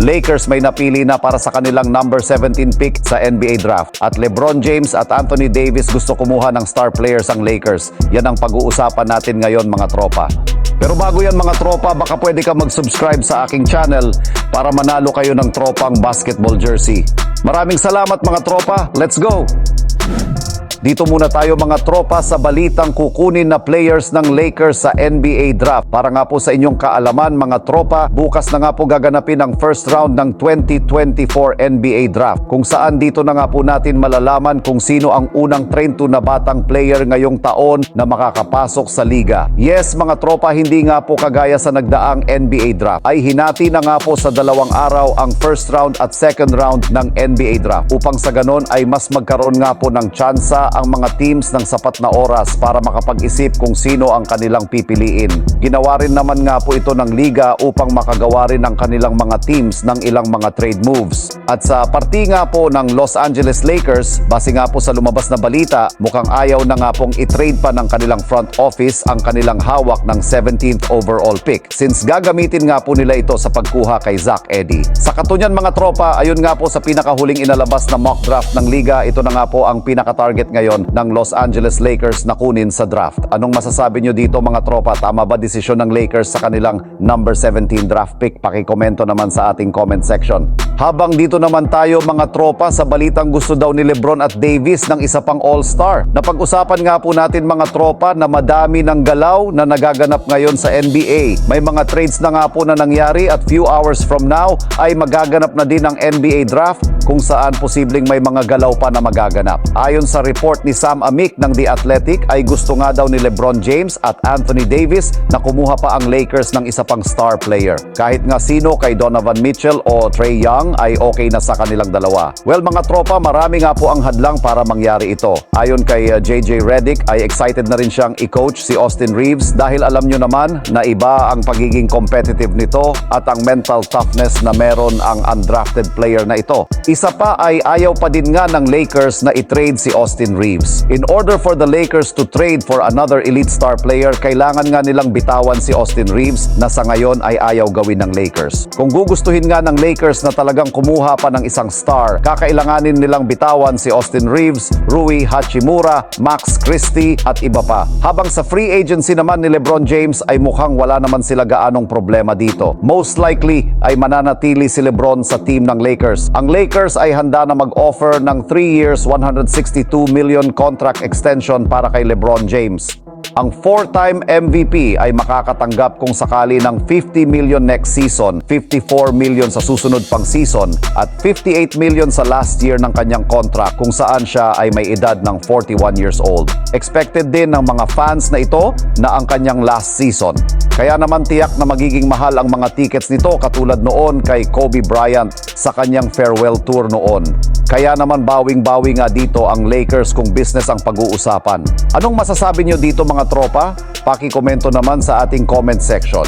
Lakers may napili na para sa kanilang number 17 pick sa NBA draft. At LeBron James at Anthony Davis gusto kumuha ng star players ang Lakers. Yan ang pag-uusapan natin ngayon mga tropa. Pero bago yan mga tropa, baka pwede ka mag-subscribe sa aking channel para manalo kayo ng tropang basketball jersey. Maraming salamat mga tropa. Let's go! Dito muna tayo mga tropa sa balitang kukunin na players ng Lakers sa NBA draft. Para nga po sa inyong kaalaman mga tropa, bukas na nga po gaganapin ang first round ng 2024 NBA draft. Kung saan dito na nga po natin malalaman kung sino ang unang 32 na batang player ngayong taon na makakapasok sa liga. Yes mga tropa, hindi nga po kagaya sa nagdaang NBA draft. Ay hinati na nga po sa dalawang araw ang first round at second round ng NBA draft. Upang sa ganon ay mas magkaroon nga po ng tsansa ang mga teams ng sapat na oras para makapag-isip kung sino ang kanilang pipiliin. Ginawa rin naman nga po ito ng liga upang makagawa rin ng kanilang mga teams ng ilang mga trade moves. At sa parti nga po ng Los Angeles Lakers, base nga po sa lumabas na balita, mukhang ayaw na nga pong i-trade pa ng kanilang front office ang kanilang hawak ng 17th overall pick since gagamitin nga po nila ito sa pagkuha kay Zach Eddy. Sa katunyan mga tropa, ayun nga po sa pinakahuling inalabas na mock draft ng liga, ito na nga po ang pinaka-target ngayon ng Los Angeles Lakers na kunin sa draft. Anong masasabi nyo dito mga tropa? Tama ba desisyon ng Lakers sa kanilang number 17 draft pick? Pakikomento naman sa ating comment section. Habang dito naman tayo mga tropa sa balitang gusto daw ni Lebron at Davis ng isa pang all-star. Napag-usapan nga po natin mga tropa na madami ng galaw na nagaganap ngayon sa NBA. May mga trades na nga po na nangyari at few hours from now ay magaganap na din ang NBA draft kung saan posibleng may mga galaw pa na magaganap. Ayon sa report ni Sam Amick ng The Athletic ay gusto nga daw ni LeBron James at Anthony Davis na kumuha pa ang Lakers ng isa pang star player. Kahit nga sino kay Donovan Mitchell o Trey Young ay okay na sa kanilang dalawa. Well mga tropa, marami nga po ang hadlang para mangyari ito. Ayon kay uh, JJ Redick ay excited na rin siyang i-coach si Austin Reeves dahil alam nyo naman na iba ang pagiging competitive nito at ang mental toughness na meron ang undrafted player na ito. Isa pa ay ayaw pa din nga ng Lakers na i-trade si Austin Reeves. In order for the Lakers to trade for another elite star player, kailangan nga nilang bitawan si Austin Reeves na sa ngayon ay ayaw gawin ng Lakers. Kung gugustuhin nga ng Lakers na talagang kumuha pa ng isang star, kakailanganin nilang bitawan si Austin Reeves, Rui Hachimura, Max Christie at iba pa. Habang sa free agency naman ni LeBron James ay mukhang wala naman sila gaanong problema dito. Most likely ay mananatili si LeBron sa team ng Lakers. Ang Lakers ay handa na mag-offer ng 3 years 162 million contract extension para kay LeBron James. Ang four-time MVP ay makakatanggap kung sakali ng 50 million next season, 54 million sa susunod pang season, at 58 million sa last year ng kanyang contract kung saan siya ay may edad ng 41 years old. Expected din ng mga fans na ito na ang kanyang last season. Kaya naman tiyak na magiging mahal ang mga tickets nito katulad noon kay Kobe Bryant sa kanyang farewell tour noon. Kaya naman bawing-bawi nga dito ang Lakers kung business ang pag-uusapan. Anong masasabi nyo dito mga tropa? Paki-komento naman sa ating comment section.